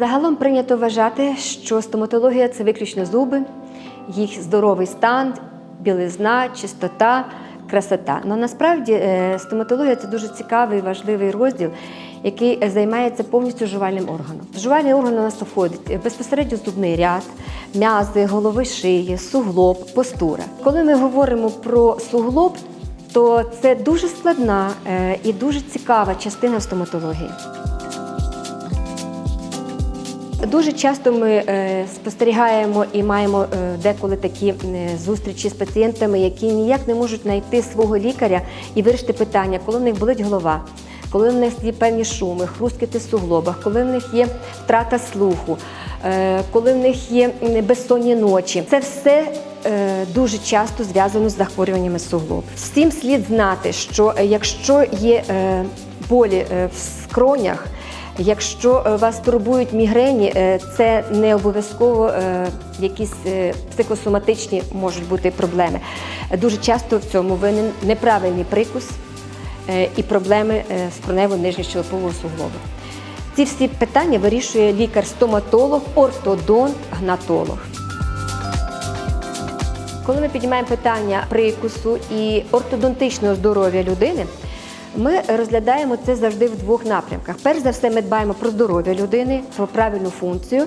Загалом прийнято вважати, що стоматологія це виключно зуби, їх здоровий стан, білизна, чистота, красота. Ну насправді е, стоматологія це дуже цікавий, важливий розділ, який займається повністю жувальним органом. Жувальний орган у нас входить е, безпосередньо зубний ряд, м'язи, голови шиї, суглоб, постура. Коли ми говоримо про суглоб, то це дуже складна е, і дуже цікава частина стоматології. Дуже часто ми е, спостерігаємо і маємо е, деколи такі е, зустрічі з пацієнтами, які ніяк не можуть знайти свого лікаря і вирішити питання, коли в них болить голова, коли в них є певні шуми, хрускіти в суглобах, коли в них є втрата слуху, коли в них є безсонні ночі. Це все дуже часто зв'язано з захворюваннями суглоб. Всім слід знати, що якщо є болі в скронях, Якщо е, вас турбують мігрені, е, це не обов'язково е, якісь психосоматичні можуть бути проблеми. Дуже часто в цьому винен неправильний прикус і проблеми з корнево-нижньощелепового суглобу. Ці всі питання вирішує лікар-стоматолог, ортодонт, гнатолог. Коли ми піднімаємо питання прикусу і ортодонтичного здоров'я людини, ми розглядаємо це завжди в двох напрямках. Перш за все, ми дбаємо про здоров'я людини, про правильну функцію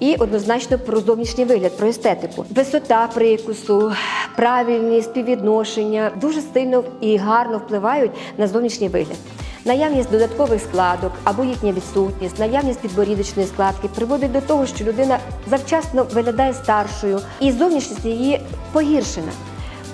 і однозначно про зовнішній вигляд, про естетику. Висота прикусу, правильні співвідношення дуже сильно і гарно впливають на зовнішній вигляд. Наявність додаткових складок або їхня відсутність, наявність підборідочної складки приводить до того, що людина завчасно виглядає старшою і зовнішність її погіршена.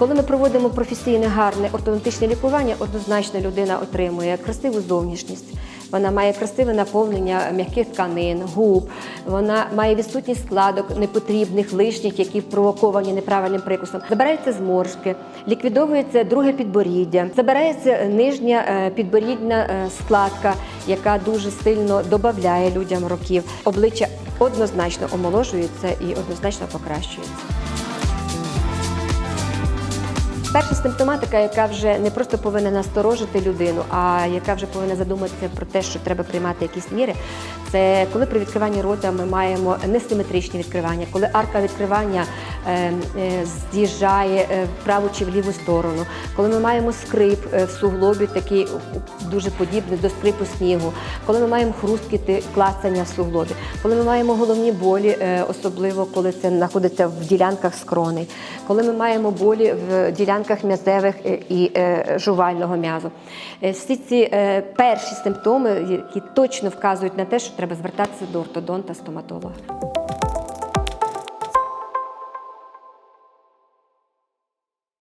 Коли ми проводимо професійне гарне ортодонтичне лікування, однозначно людина отримує красиву зовнішність. Вона має красиве наповнення м'яких тканин, губ, вона має відсутність складок непотрібних, лишніх, які провоковані неправильним прикусом. Забираються зморшки, ліквідовується друге підборіддя, забирається нижня е, підборідна е, складка, яка дуже сильно додає людям років. Обличчя однозначно омоложується і однозначно покращується. Перша симптоматика, яка вже не просто повинна насторожити людину, а яка вже повинна задуматися про те, що треба приймати якісь міри, це коли при відкриванні рота ми маємо несиметричні відкривання, коли арка відкривання е, е, з'їжджає е, в праву чи в ліву сторону, коли ми маємо скрип в суглобі, такий дуже подібний до скрипу снігу, коли ми маємо хрусткіти, клацання в суглобі, коли ми маємо головні болі, особливо коли це знаходиться в ділянках скроней, коли ми маємо болі в ділянках м'язевих і жувального м'язу. Всі ці перші симптоми, які точно вказують на те, що треба звертатися до ортодонта стоматолога.